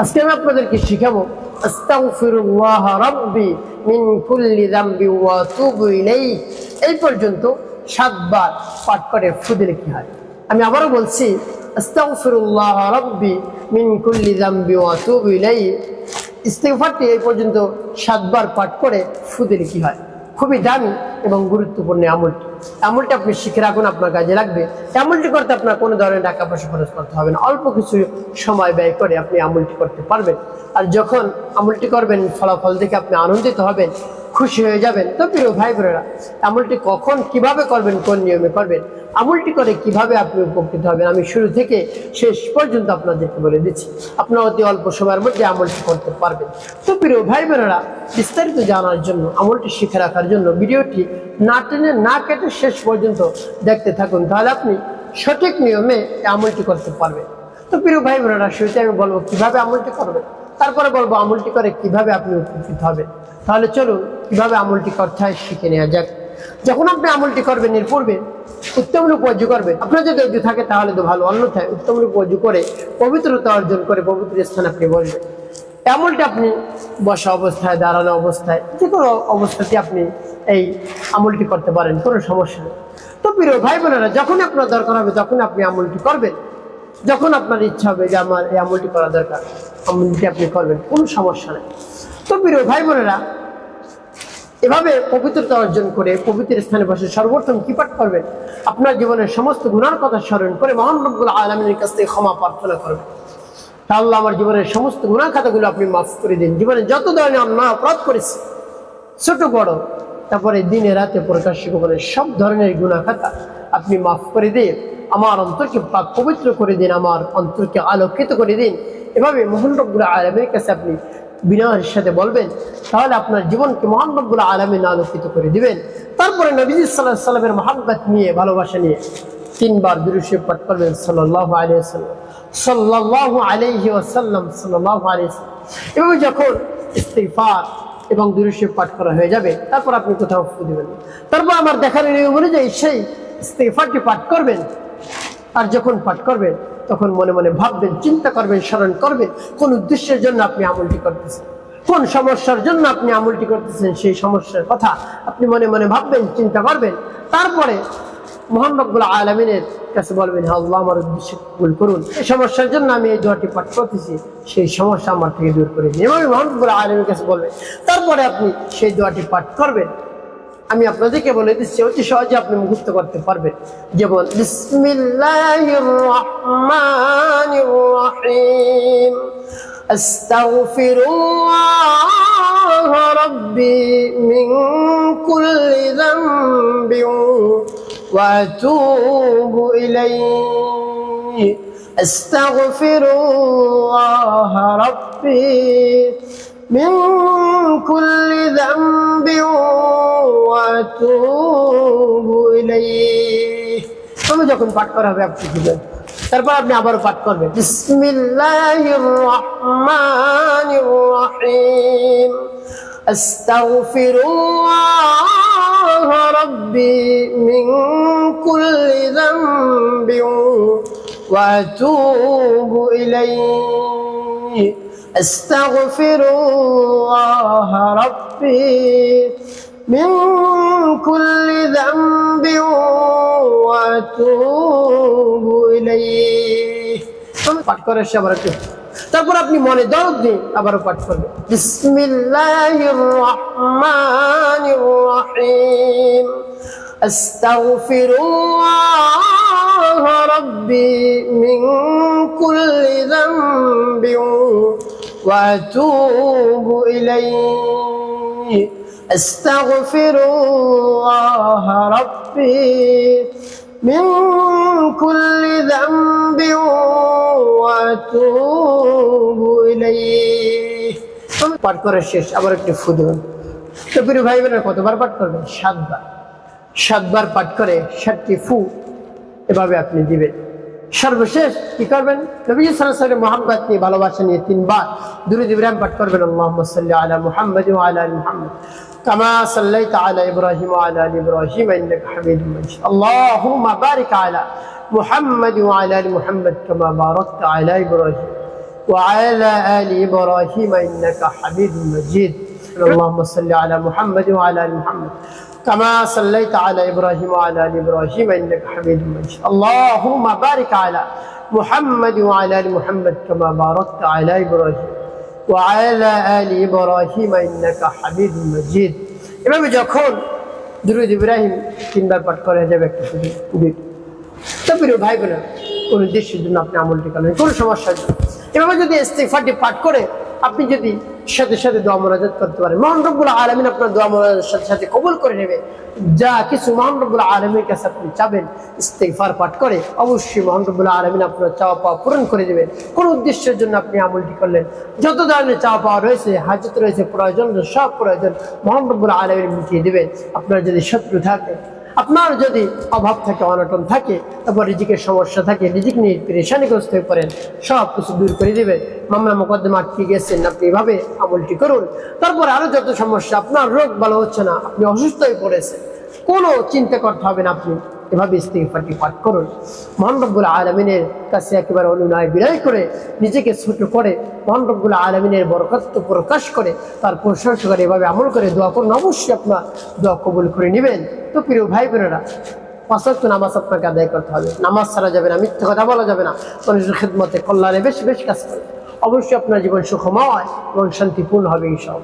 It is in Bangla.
আজকে আমি আপনাদেরকে শিখাবো ওয়া এই পর্যন্ত সাতবার পাঠ করে ফু কি হয়? আমি আবারও বলছি, আস্তাগফিরুল্লাহ এই পর্যন্ত সাতবার পাঠ করে ফু কি হয়? খুবই দামি এবং গুরুত্বপূর্ণ আমলটি। আমলটি আপনি শিখে রাখুন, আপনার কাজে লাগবে। আমলটি করতে আপনার কোনো ধরনের টাকা পয়সা খরচ করতে হবে না। অল্প কিছু সময় ব্যয় করে আপনি আমলটি করতে পারবেন। আর যখন আমলটি করবেন, ফলাফল দেখে আপনি আনন্দিত হবেন খুশি হয়ে যাবেন। তো প্রিয় ভাই বোনেরা, আমলটি কখন, কীভাবে করবেন, কোন নিয়মে করবেন, আমলটি করে কীভাবে আপনি উপকৃত হবেন, আমি শুরু থেকে শেষ পর্যন্ত আপনাদেরকে বলে দিচ্ছি। আপনার অতি অল্প সময়ের মধ্যে আমলটি করতে পারবেন। তো প্রিয় ভাই বোনেরা, বিস্তারিত জানার জন্য, আমলটি শিখে রাখার জন্য ভিডিওটি না টেনে না কেটে শেষ পর্যন্ত দেখতে থাকুন, তাহলে আপনি সঠিক নিয়মে আমলটি করতে পারবেন। তো প্রিয় ভাই বোনেরা, শুরুতে আমি বলব কীভাবে আমলটি করবেন, তারপরে বলব আমলটি করে কীভাবে আপনি উপকৃত হবেন। তাহলে চলুন কীভাবে আমলটি করতে হয় শিখে নেওয়া যাক। যখন আপনি আমলটি করবেন এর পূর্বে উত্তম রূপ অজু করবেন। আপনার যদি অজু থাকে, তাহলে তো ভালো। অন্যথায় উত্তম রূপ অজু করে পবিত্রতা অর্জন করে পবিত্র স্থান আপনি বসবেন। এমনটা আপনি বসা অবস্থায়, দাঁড়ানো অবস্থায়, যে কোনো অবস্থাতে আপনি এই আমলটি করতে পারেন, কোনো সমস্যা নেই। তো প্রিয় ভাই বোনেরা যখন আপনার দরকার হবে তখন আপনি আমলটি করবেন, যখন আপনার ইচ্ছা হবে যে আমার এই আমলটি করা দরকার, আমলটি আপনি করবেন, কোনো সমস্যা নেই। তো প্রিয় ভাই বোনেরা এভাবে পবিত্রতা অর্জন করে পবিত্র স্থানে বসে সর্বপ্রথম কি পাঠ করবেন? আপনার জীবনের সমস্ত গুণার কথা স্মরণ করে মহান রব্বুল আলমীর কাছ থেকে ক্ষমা প্রার্থনা করবেন। তা আল্লাহ আমার জীবনের সমস্ত গুণা খাতাগুলো আপনি মাফ করে দিন। জীবনে যত ধরনের অন্যায় অপরাধ করেছি, ছোট, বড়, তারপরে দিনে, রাতে, প্রকাশ্য, গোপনে সব ধরনের গুণা খাতা আপনি মাফ করে দিন। আমার অন্তরকে পাক পবিত্র করে দিন, আমার অন্তরকে আলোকিত করে দিন। এভাবে মোহন রব্বুল আলমের কাছে আপনি বিনয়ের সাথে বলবেন, তাহলে আপনার জীবনকে মহান রব্বুল আলমিন আলোকিত করে দিবেন। তারপরে নবীজি সাল্লাহ সাল্লামের মহাব্বত নিয়ে, ভালোবাসা নিয়ে তিনবার দুরুশে পাঠ করবেন সাল্লাহ আলিয়াল্লাম সাল্লাহ আলহি ওসাল্লাম সাল্লাহ আলিয়াল্লাম এভাবে যখন ইস্তিফার এবং দুরুশে পাঠ করা হয়ে যাবে, তারপর আপনি কোথাও ফু দেবেন তারপর আমার দেখার অনুযায়ী সেই ইস্তিফারটি পাঠ করবেন। আর যখন পাঠ করবেন তখন মনে মনে ভাববেন, চিন্তা করবেন, স্মরণ করবেন, কোন উদ্দেশ্যের জন্য আপনি আমলটি করতেছেন? কোন সমস্যার জন্য আপনি আমলটি করতেছেন? সেই সমস্যার কথা আপনি মনে মনে ভাববেন, চিন্তা করবেন। তারপরে রব্বুল আলমিনের কাছে বলবেন আল্লাহ, আমার উদ্দেশ্য কবুল করুন। এই সমস্যার জন্য আমি এই দোয়াটি পাঠ করতেছি। সেই সমস্যা আমার থেকে দূর করে দিন। এভাবে মোহান রব্বুল আলমীর কাছে বলবেন। তারপরে আপনি সেই দোয়াটি পাঠ করবেন। আমি আপনাদেরকে বলে দিচ্ছি অতি সহজে আপনি মুখস্থ করতে পারবেন যেমন বিসমিল্লাহির রহমানির রহিম আস্তাগফিরুল্লাহ রাব্বি মিন কুল্লি যামবিন ওয়া আতুবু ইলাইহি আস্তাগফিরুল্লাহ রাব্বি من كل ذنب واتوب ইলাইহি তুমি যখন পাঠ করা হবে আপনি দিবেন তারপর আপনি আবারও পাঠ করবেন বিসমিল্লাহির রহমানির রহিম আস্তাগফিরুল্লাহ রাব্বি মিন কুল্লি যামবিন ওয়া আতুবু ইলাইহি أستغفر الله ربي من كل ذنب وأتوب إليه পাঠ করে সে আবার একটু তারপর আপনি মনে দরদ দিন আবারও পাঠ করবেন বিসমিল্লাহির রহমানির রহিম আস্তাগফিরুল্লাহ রাব্বি মিন কুল্লি যামবিন واتوب اليه استغفر الله ربي من كل ذنب واتوب اليه পাঠ করে শেষ আবার একটু ফু দেবেন তো প্রিয় ভাই বোনেরা কতবার পাঠ করবেন সাতবার সাতবার পাঠ করে সাতটি ফু এভাবে আপনি দিবেন সর্বশেষ কি করবেন নবী সাল্লাল্লাহু মোহাম্মদ নিয়ে ভালোবাসা নিয়ে তিনবার দুরুদ ইব্রাহিম পাঠ করবেন আল্লাহুম্মা সাল্লি আলা মুহাম্মদ ওয়া আলা আলি মুহাম্মদ كما صليت على ابراهيم وعلى ال ابراهيم انك حميد مجيد اللهم بارك على محمد وعلى ال محمد كما باركت على ابراهيم وعلى آل إبراهيم إنك حميد مجيد اللهم صل على محمد وعلى آل محمد كما صليت على إبراهيم وعلى آل إبراهيم إنك حميد مجيد اللهم بارك على محمد وعلى آل محمد كما باركت على إبراهيم وعلى آل إبراهيم إنك حميد مجيد এভাবে যখন দুরুদ ইব্রাহিম তিনবার পাঠ করা যাবে একটা শুধু দুইটা তো প্রিয় ভাই বোনা কোন উদ্দেশ্যের জন্য আপনি আমলটি করেন কোনো সমস্যার জন্য এভাবে যদি ইস্তেফারটি পাঠ করে আপনি যদি সাথে সাথে দোয়া মোনাজাত করতে পারেন মহান রব্বুল আলমিন আপনার দোয়া মোনাজাতের সাথে সাথে কবুল করে নেবে। যা কিছু মহান রব্বুল কাছে আপনি চাবেন ইস্তেফার পাঠ করে অবশ্যই মহান রব্বুল আলমিন আপনার চাওয়া পাওয়া পূরণ করে দেবেন। কোন উদ্দেশ্যের জন্য আপনি আমলটি করলেন? যত ধরনের চাওয়া পাওয়া রয়েছে, হাজত রয়েছে, প্রয়োজন, সব প্রয়োজন মহান রব্বুল মিটিয়ে দেবেন। আপনার যদি শত্রু থাকে আপনার যদি অভাব থাকে, অনটন থাকে, তারপর রিজিকের সমস্যা থাকে, রিজিক নিয়ে পেরেশানিগ্রস্ত হয়ে পড়েন, সব কিছু দূর করে দেবে। মামলা মোকদ্দমা আটকে গেছেন আপনি এভাবে আমলটি করুন। তারপর আরও যত সমস্যা, আপনার রোগ ভালো হচ্ছে না, আপনি অসুস্থ হয়ে পড়েছেন, কোনো চিন্তা করতে হবে না আপনি। এভাবে ইস্তিগফারটি পাঠ করুন? মহান রব্বুল আলমিনের কাছে একেবারে অনুনয় বিনয় করে, নিজেকে ছোট করে, মহান রব্বুল আলমিনের বরকত্ব প্রকাশ করে, তার প্রশংসা করে, এভাবে আমল করে দোয়া করুন। অবশ্যই আপনার দোয়া কবুল করে নেবেন। তো প্রিয় ভাই বোনেরা পাঁচক্ত নামাজ আপনাকে আদায় করতে হবে। নামাজ ছাড়া যাবে না, মিথ্যে কথা বলা যাবে না। মানুষের খেদমতে কল্যাণে বেশি বেশি কাজ করে। অবশ্যই আপনার জীবন সুখময় এবং শান্তিপূর্ণ হবে এইসব